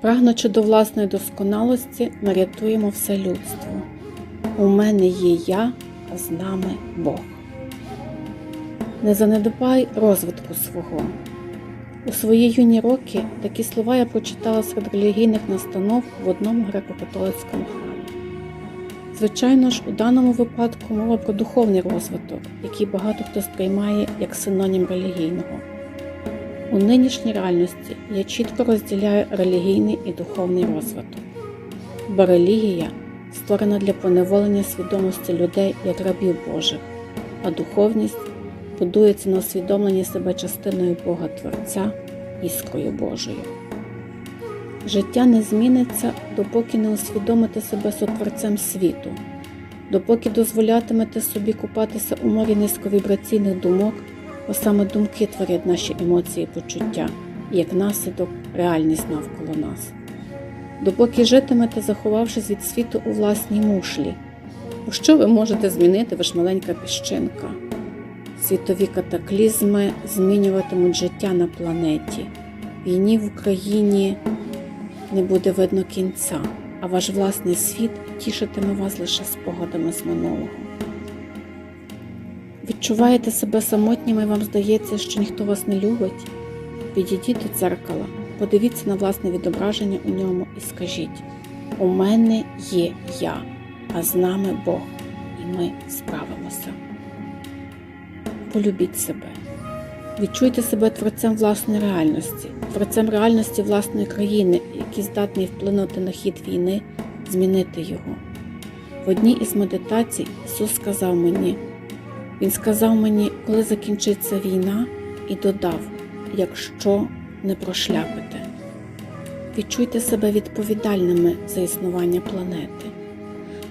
Прагнучи до власної досконалості, ми рятуємо все людство. У мене є я, а з нами Бог. Не занедбай розвитку свого. У свої юні роки такі слова я прочитала серед релігійних настанов в одному греко-католицькому храмі. Звичайно ж, у даному випадку мова про духовний розвиток, який багато хто сприймає як синонім релігійного. У нинішній реальності я чітко розділяю релігійний і духовний розвиток, бо релігія створена для поневолення свідомості людей як рабів Божих, а духовність будується на усвідомленні себе частиною Бога Творця, іскрою Божою. Життя не зміниться, допоки не усвідомите себе сотворцем світу, допоки дозволятимете собі купатися у морі низьковібраційних думок, бо саме думки творять наші емоції і почуття, і як наслідок реальність навколо нас. Допоки житимете, заховавшись від світу у власній мушлі, бо що ви можете змінити, ж маленька піщинка? Світові катаклізми змінюватимуть життя на планеті. Війні в Україні не буде видно кінця, а ваш власний світ тішитиме вас лише спогадами з минулого. Відчуваєте себе самотніми вам здається, що ніхто вас не любить? Підійдіть до дзеркала, подивіться на власне відображення у ньому і скажіть: У мене є я, а з нами Бог, і ми справимося. Полюбіть себе. Відчуйте себе творцем власної реальності, творцем реальності власної країни, який здатний вплинути на хід війни, змінити його. В одній із медитацій Ісус сказав мені, Він сказав мені, коли закінчиться війна, і додав, якщо не прошляпите. Відчуйте себе відповідальними за існування планети.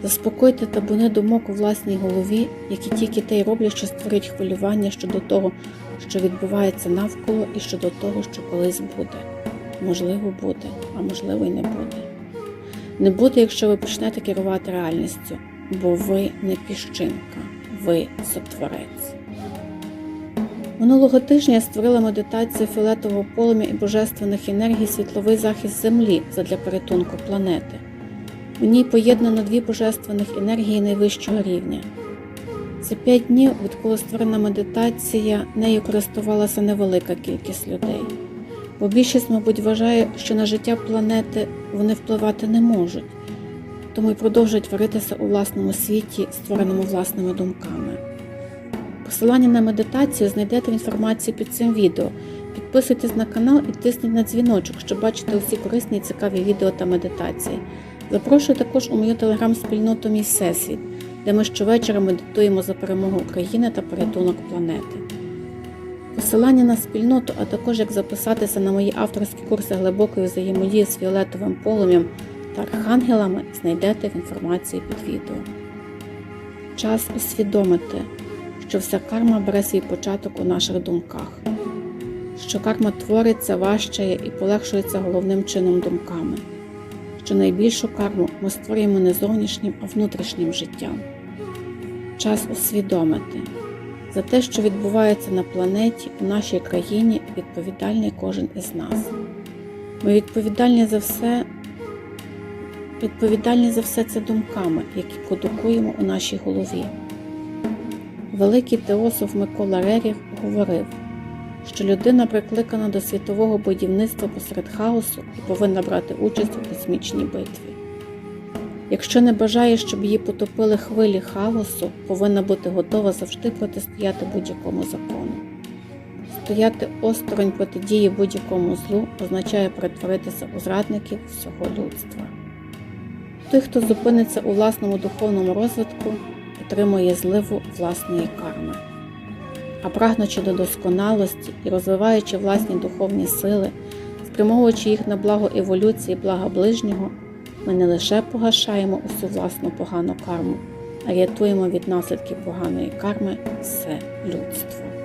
Заспокойте табуни думок у власній голові, які тільки те й роблять, що створюють хвилювання щодо того, що відбувається навколо, і щодо того, що колись буде. Можливо, буде, а можливо, й не буде. Не буде, якщо ви почнете керувати реальністю, бо ви не піщинка, ви сотворець. Минулого тижня я створила медитацію фіолетового полум'я і божественних енергій світловий захист Землі задля порятунку планети. У ній поєднано дві божественних енергії найвищого рівня. За п'ять днів, відколи створена медитація, нею користувалася невелика кількість людей, бо більшість, мабуть, вважає, що на життя планети вони впливати не можуть, тому й продовжують варитися у власному світі, створеному власними думками. Посилання на медитацію знайдете в інформації під цим відео. Підписуйтесь на канал і тисніть на дзвіночок, щоб бачити усі корисні і цікаві відео та медитації. Запрошую також у мою телеграм-спільноту Мій Всесвіт, де ми щовечора медитуємо за перемогу України та порятунок планети. Посилання на спільноту, а також як записатися на мої авторські курси глибокої взаємодії з фіолетовим полум'ям та архангелами, знайдете в інформації під відео. Час усвідомити, що вся карма бере свій початок у наших думках, що карма твориться, важчає і полегшується головним чином думками що найбільшу карму ми створюємо не зовнішнім, а внутрішнім життям. Час усвідомити за те, що відбувається на планеті, у нашій країні, відповідальний кожен із нас. Ми відповідальні за все, відповідальні за все це думками, які продукуємо у нашій голові. Великий теософ Микола Реріх говорив що людина прикликана до світового будівництва посеред хаосу і повинна брати участь у космічній битві. Якщо не бажає, щоб її потопили хвилі хаосу, повинна бути готова завжди протистояти будь-якому закону. Стояти осторонь протидії будь-якому злу означає перетворитися у зрадників всього людства. Той, хто зупиниться у власному духовному розвитку, отримує зливу власної карми а прагнучи до досконалості і розвиваючи власні духовні сили, спрямовуючи їх на благо еволюції, блага ближнього, ми не лише погашаємо усю власну погану карму, а рятуємо від наслідків поганої карми все людство.